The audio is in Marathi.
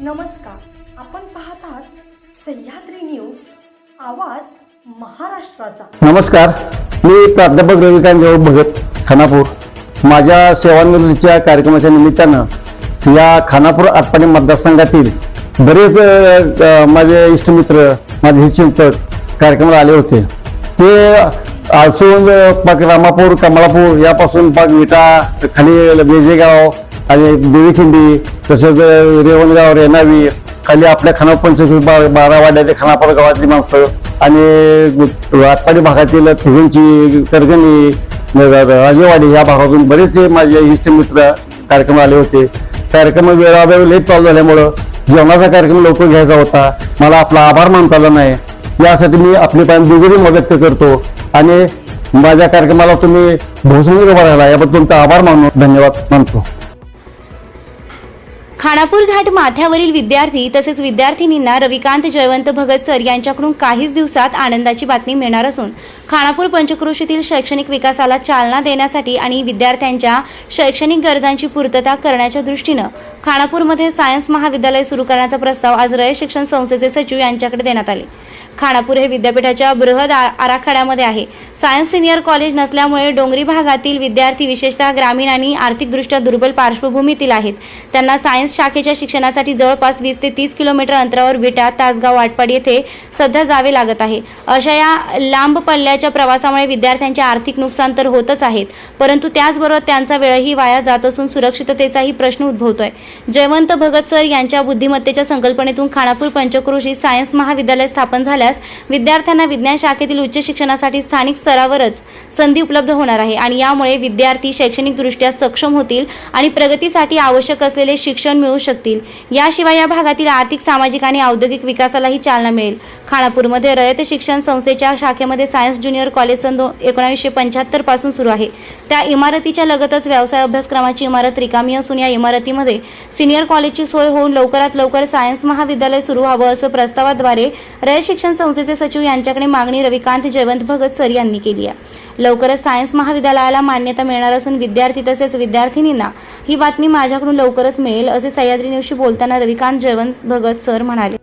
नमस्कार. आपण पाहत आहात सह्याद्री न्यूज आवाज महाराष्ट्राचा. नमस्कार. मी प्राध्यापक रविकांत देव भगत खानापूर. माझ्या सेवानिवृत्तीच्या कार्यक्रमाच्या निमित्तानं या खानापूर आटपाणी मतदारसंघातील बरेच अ, माझे इष्टमित्र माझे हितचिंतक कार्यक्रमाला आले होते. ते आळसून पाक रामापूर कमळापूर यापासून पाक विटा खाली बेजेगाव आणि देवीखिंडी तसेच रेवणगाव रेणावी खाली आपल्या खानापूर पंचवीस बा- बारा खानापूर गावातली माणसं आणि आटपाडी भागातील थिगंची करगणी राजेवाडी या भागातून बरेचसे माझे इष्टमित्र कार्यक्रम आले होते. कार्यक्रम वेळावेळ लेट चालू झाल्यामुळं जेवणाचा कार्यक्रम लवकर घ्यायचा होता. मला आपला आभार मानता आला नाही. यासाठी मी आपली पाय दुगरी मदत करतो. आणि माझ्या कार्यक्रमाला तुम्ही भोसंग उभा राहिला याबद्दल तुमचा आभार मानून धन्यवाद मानतो. खानापूर घाट माथ्यावरील विद्यार्थी तसेच विद्यार्थिनींना रविकांत जयवंत भगत सर यांच्याकडून काहीच दिवसात आनंदाची बातमी मिळणार असून खानापूर पंचक्रोशीतील शैक्षणिक विकासाला चालना देण्यासाठी आणि विद्यार्थ्यांच्या शैक्षणिक गरजांची पूर्तता करण्याच्या दृष्टीनं खानापूरमध्ये सायन्स महाविद्यालय सुरू करण्याचा प्रस्ताव आज रय शिक्षण संस्थेचे सचिव यांच्याकडे देण्यात आले. खानापूर हे विद्यापीठाच्या बृहद आ- आराखड्यामध्ये आहे. सायन्स सिनियर कॉलेज नसल्यामुळे डोंगरी भागातील विद्यार्थी विशेषतः ग्रामीण आणि आर्थिकदृष्ट्या दुर्बल पार्श्वभूमीतील आहेत. त्यांना सायन्स शाखेच्या शिक्षणासाठी जवळपास वीस ते तीस किलोमीटर अंतरावर विटा तासगाव वाटपाड येथे सध्या जावे लागत आहे. अशा या लांब पल्ल्याच्या प्रवासामुळे विद्यार्थ्यांचे आर्थिक नुकसान तर होतच आहेत परंतु त्याचबरोबर त्यांचा वेळही वाया जात असून सुरक्षिततेचाही प्रश्न उद्भवतोय. जयवंत भगत सर यांच्या बुद्धिमत्तेच्या संकल्पनेतून खानापूर पंचक्रोशी सायन्स महाविद्यालय स्थापन झाल्यास विद्यार्थ्यांना विज्ञान शाखेतील उच्च शिक्षणासाठी स्थानिक स्तरावरच संधी उपलब्ध होणार आहे आणि यामुळे विद्यार्थी शैक्षणिकदृष्ट्या सक्षम होतील आणि प्रगतीसाठी आवश्यक असलेले शिक्षण मिळू शकतील. याशिवाय या भागातील आर्थिक सामाजिक आणि औद्योगिक विकासालाही चालना मिळेल. खानापूरमध्ये रयत शिक्षण संस्थेच्या शाखेमध्ये सायन्स ज्युनियर कॉलेज सन दो एकोणावीसशे पंच्याहत्तरपासून सुरू आहे. त्या इमारतीच्या लगतच व्यवसाय अभ्यासक्रमाची इमारत रिकामी असून या इमारतीमध्ये सिनियर कॉलेजची सोय होऊन लवकरात लवकर सायन्स महाविद्यालय सुरू व्हावं असं प्रस्तावाद्वारे रयत शिक्षण संस्थेचे सचिव यांच्याकडे मागणी रविकांत जयवंत भगत सर यांनी केली आहे. लवकरच सायन्स महाविद्यालयाला मान्यता मिळणार असून विद्यार्थी तसेच विद्यार्थिनींना ही बातमी माझ्याकडून लवकरच मिळेल असे सह्याद्री न्यूजशी बोलताना रविकांत जयवंत भगत सर म्हणाले.